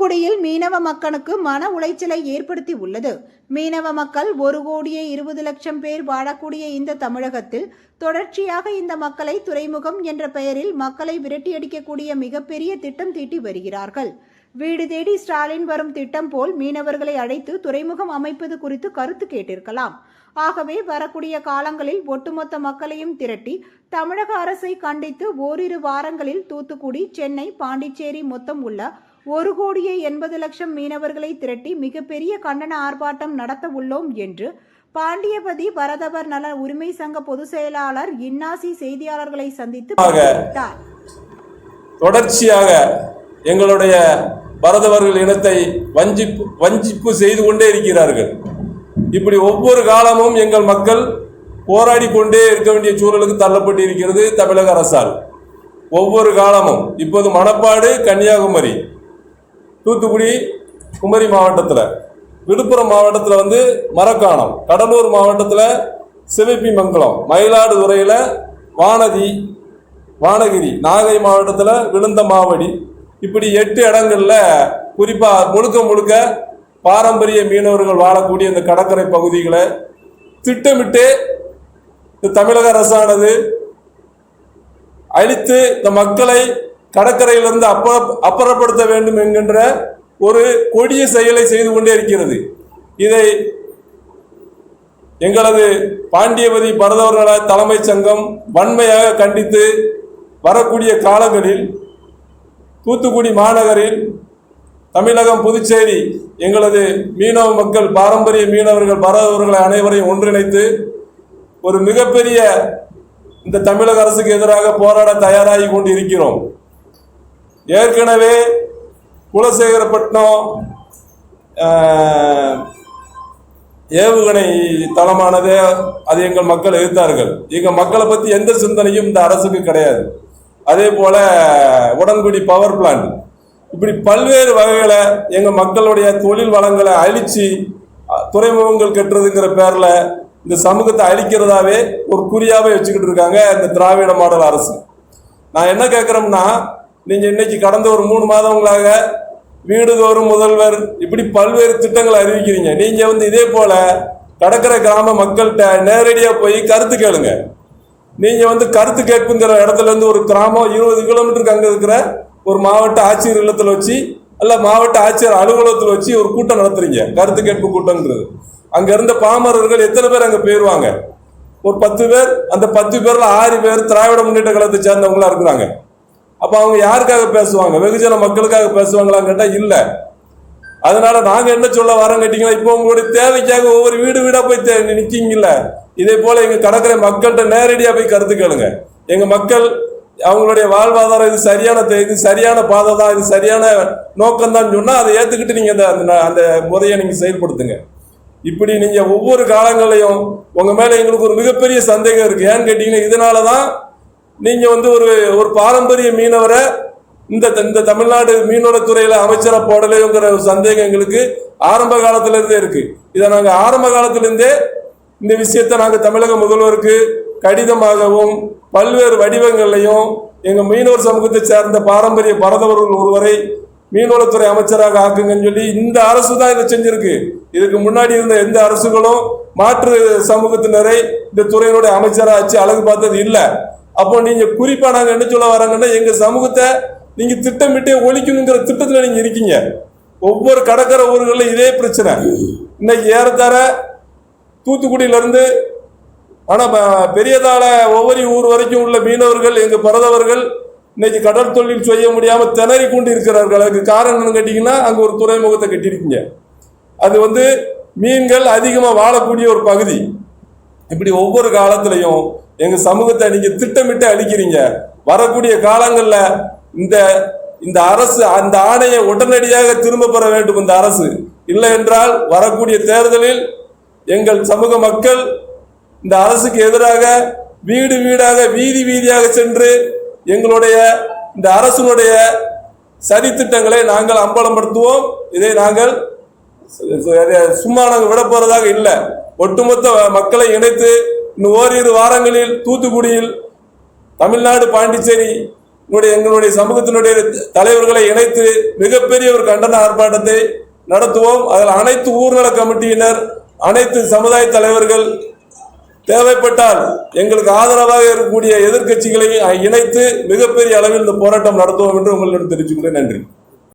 மக்களுக்கு மன உளைச்சலை ஏற்படுத்தி உள்ளது. மீனவ மக்கள் ஒரு கோடியே இருபது லட்சம் பேர் வாழக்கூடிய இந்த தமிழகத்தில் தொடர்ச்சியாக இந்த மக்களை துறைமுகம் என்ற பெயரில் மக்களை விரட்டியடிக்கக்கூடிய மிகப்பெரிய திட்டம் தீட்டி வருகிறார்கள். வீடு தேடி ஸ்டாலின் வரும் திட்டம் போல் மீனவர்களை அழைத்து துறைமுகம் அமைப்பது குறித்து கருத்து கேட்டிருக்கலாம். ஆகவே வரக்கூடிய காலங்களில் ஒட்டுமொத்த மக்களையும் திரட்டி தமிழக அரசை கண்டித்து ஓரிரு வாரங்களில் தூத்துக்குடி சென்னை பாண்டிச்சேரி மொத்தம் உள்ள ஒரு கோடியே எண்பது லட்சம் மீனவர்களை திரட்டி மிகப்பெரிய கண்டன ஆர்ப்பாட்டம் நடத்த உள்ளோம் என்று பாண்டியபதி பரதவர் நல உரிமை சங்க பொதுச் செயலாளர் இன்னாசி செய்தியாளர்களை சந்தித்து தொடர்ச்சியாக எங்களுடைய பரதவர்கள் இனத்தை வஞ்சிப்பு வஞ்சிப்பு செய்து கொண்டே இருக்கிறார்கள். இப்படி ஒவ்வொரு காலமும் எங்கள் மக்கள் போராடி கொண்டே இருக்க வேண்டிய சூழலுக்கு தள்ளப்பட்டு இருக்கிறது தமிழக அரசால். ஒவ்வொரு காலமும் இப்போது மணப்பாடு கன்னியாகுமரி தூத்துக்குடி குமரி மாவட்டத்தில். விழுப்புரம் மாவட்டத்தில் வந்து மரக்காணம். கடலூர் மாவட்டத்தில் சிவப்பிமங்கலம் மயிலாடுதுறையில் வானதி வானகிரி. நாகை மாவட்டத்தில் விழுந்த மாவடி. இப்படி எட்டு இடங்களில் குறிப்பாக முழுக்க முழுக்க பாரம்பரிய மீனவர்கள் வாழக்கூடிய இந்த கடற்கரை பகுதிகளை திட்டமிட்டு இந்த தமிழக அரசானது அழித்து இந்த மக்களை கடற்கரையிலிருந்து அப்ப அப்புறப்படுத்த வேண்டும் என்கின்ற ஒரு கொடிய செயலை செய்து கொண்டே இருக்கிறது. இதை எங்களது பாண்டியபதி பரதவர்கள தலைமைச் சங்கம் வன்மையாக கண்டித்து வரக்கூடிய காலங்களில் தூத்துக்குடி மாநகரில் தமிழகம் புதுச்சேரி எங்களது மீனவ மக்கள் பாரம்பரிய மீனவர்கள் பரதவர்களை அனைவரையும் ஒன்றிணைத்து ஒரு மிகப்பெரிய இந்த தமிழக அரசுக்கு எதிராக போராட தயாராகி கொண்டு இருக்கிறோம் ஏற்கனவே குலசேகரப்பட்டினம் ஏவுகணை தளமானது அது எங்கள் மக்கள் எதிர்த்தார்கள். எங்கள் மக்களை பற்றி எந்த சிந்தனையும் இந்த அரசுக்கு கிடையாது. அதே போல் உடன்குடி பவர் பிளான்ட் இப்படி பல்வேறு வகைகளை எங்கள் மக்களுடைய தொழில் வளங்களை அழித்து துறைமுகங்கள் கட்டுறதுங்கிற பேரில் இந்த சமூகத்தை அழிக்கிறதாவே ஒரு குறியாவே வச்சுக்கிட்டு இருக்காங்க இந்த திராவிட மாடல் அரசு. நான் என்ன கேட்குறோம்னா நீங்கள் இன்னைக்கு கடந்த ஒரு மூணு மாதங்களாக வீடுதோறும் முதல்வர் இப்படி பல்வேறு திட்டங்களை அறிவிக்கிறீங்க. நீங்கள் வந்து இதே போல் கடற்கரை கிராம மக்கள்கிட்ட நேரடியாக போய் கருத்து கேளுங்க. நீங்கள் வந்து கருத்து கேட்புங்கிற இடத்துலேருந்து ஒரு கிராமம் இருபது கிலோமீட்டருக்கு அங்கே இருக்கிற ஒரு மாவட்ட ஆட்சியர் இல்லத்தில் வச்சு அல்ல மாவட்ட ஆட்சியர் அலுவலகத்தில் வச்சு ஒரு கூட்டம் நடத்துறீங்க. கருத்து கேட்பு கூட்டம்ன்றது. அங்கே இருந்த பாமரர்கள் எத்தனை பேர் அங்கே போயிடுவாங்க ஒரு பத்து பேர் அந்த பத்து பேரில் ஆறு பேர் திராவிட முன்னேற்ற கழகத்தை சேர்ந்தவங்களா இருக்கிறாங்க. அப்போ அவங்க யாருக்காக பேசுவாங்க? வெகுஜன மக்களுக்காக பேசுவாங்களான்னு கேட்டால் இல்லை. அதனால நாங்க என்ன சொல்ல வரோம் கேட்டீங்களா? இப்போ உங்களுடைய தேவைக்காக ஒவ்வொரு வீடு வீடா போய் தே- இதே போல எங்க கடற்கரை மக்கள்கிட்ட நேரடியா போய் கருத்து கேளுங்க. எங்க மக்கள் அவங்களுடைய வாழ்வாதாரம் இது சரியான இது சரியான பாதை தான் இது சரியான நோக்கம் தான் சொன்னா அதை ஏத்துக்கிட்டு நீங்க அந்த அந்த- அந்த முறையை நீங்க செயல்படுத்துங்க. இப்படி நீங்க ஒவ்வொரு காலங்களையும் உங்க மேல எங்களுக்கு ஒரு மிகப்பெரிய சந்தேகம் இருக்கு. ஏன்னு கேட்டீங்கன்னா இதனாலதான் நீங்கள் வந்து ஒரு ஒரு பாரம்பரிய மீனவரை இந்த இந்த தமிழ்நாடு மீன்வளத்துறையில அமைச்சரை போடலையோங்கிற ஒரு சந்தேகம் எங்களுக்கு ஆரம்ப காலத்திலேருந்தே இருக்குது இருக்கு. இதை நாங்கள் ஆரம்ப காலத்துலேருந்தே இந்த விஷயத்தை நாங்கள் தமிழக முதல்வருக்கு கடிதமாகவும் பல்வேறு வடிவங்கள்லையும் எங்கள் மீனவர் சமூகத்தை சேர்ந்த பாரம்பரிய பரதவர்கள் ஒருவரை மீன்வளத்துறை அமைச்சராக ஆக்குங்கன்னு சொல்லி இந்த அரசு தான் இதை செஞ்சிருக்கு. இதுக்கு முன்னாடி இருந்த எந்த அரசுகளும் மாற்று சமூகத்தினரை இந்த துறையினுடைய அமைச்சராக வச்சு அழகு பார்த்தது இல்லை. அப்போ நீங்க குறிப்பா நாங்க என்ன சொல்ல வராங்கன்னா எங்க சமூகத்தை நீங்க திட்டமிட்டே ஒழிக்கணுங்கிற திட்டத்துல நீங்க இருக்கீங்க. ஒவ்வொரு கடற்கரை ஊர்களில் இதே பிரச்சனை. இன்னைக்கு ஏறத்தார தூத்துக்குடியில இருந்து ஆனா பெரியதால ஒவ்வொரு ஊர் வரைக்கும் உள்ள மீனவர்கள் எங்க பரதவர்கள் இன்னைக்கு கடல் தொழில் செய்ய முடியாம திணறி கொண்டு இருக்கிறார்கள். அதுக்கு காரணம் என்னன்னு கேட்டீங்கன்னா அங்க ஒரு துறைமுகத்தை கட்டியிருக்கீங்க. அது வந்து மீன்கள் அதிகமாக வாழக்கூடிய ஒரு பகுதி. இப்படி ஒவ்வொரு காலத்திலையும் எங்க சமூகத்தை நீங்க திட்டமிட்டு அழிக்கிறீங்க. வரக்கூடிய காலங்கள்ல இந்த இந்த அரசு அந்த ஆணையை உடனடியாக திரும்ப பெற வேண்டும் இந்த அரசு. இல்லை என்றால் வரக்கூடிய தேர்தலில் எங்கள் சமூக மக்கள் இந்த அரசுக்கு எதிராக வீடு வீடாக வீதி வீதியாக சென்று எங்களுடைய இந்த அரசினுடைய சதித்திட்டங்களை நாங்கள் அம்பலப்படுத்துவோம். இதை நாங்கள் சும்மா நாங்கள் விட போறதாக இல்லை. ஒட்டுமொத்த மக்களை இணைத்து இன்னும் ஓரிரு வாரங்களில் தூத்துக்குடியில் தமிழ்நாடு பாண்டிச்சேரி எங்களுடைய சமூகத்தினுடைய தலைவர்களை இணைத்து மிகப்பெரிய ஒரு கண்டன ஆர்ப்பாட்டத்தை நடத்துவோம். அதில் அனைத்து ஊர்நல கமிட்டியினர் அனைத்து சமுதாய தலைவர்கள் தேவைப்பட்டால் எங்களுக்கு ஆதரவாக இருக்கக்கூடிய எதிர்க்கட்சிகளை இணைத்து மிகப்பெரிய அளவில் இந்த போராட்டம் நடத்துவோம் என்று உங்களிடம் தெரிவிச்சுக்கிறேன். நன்றி.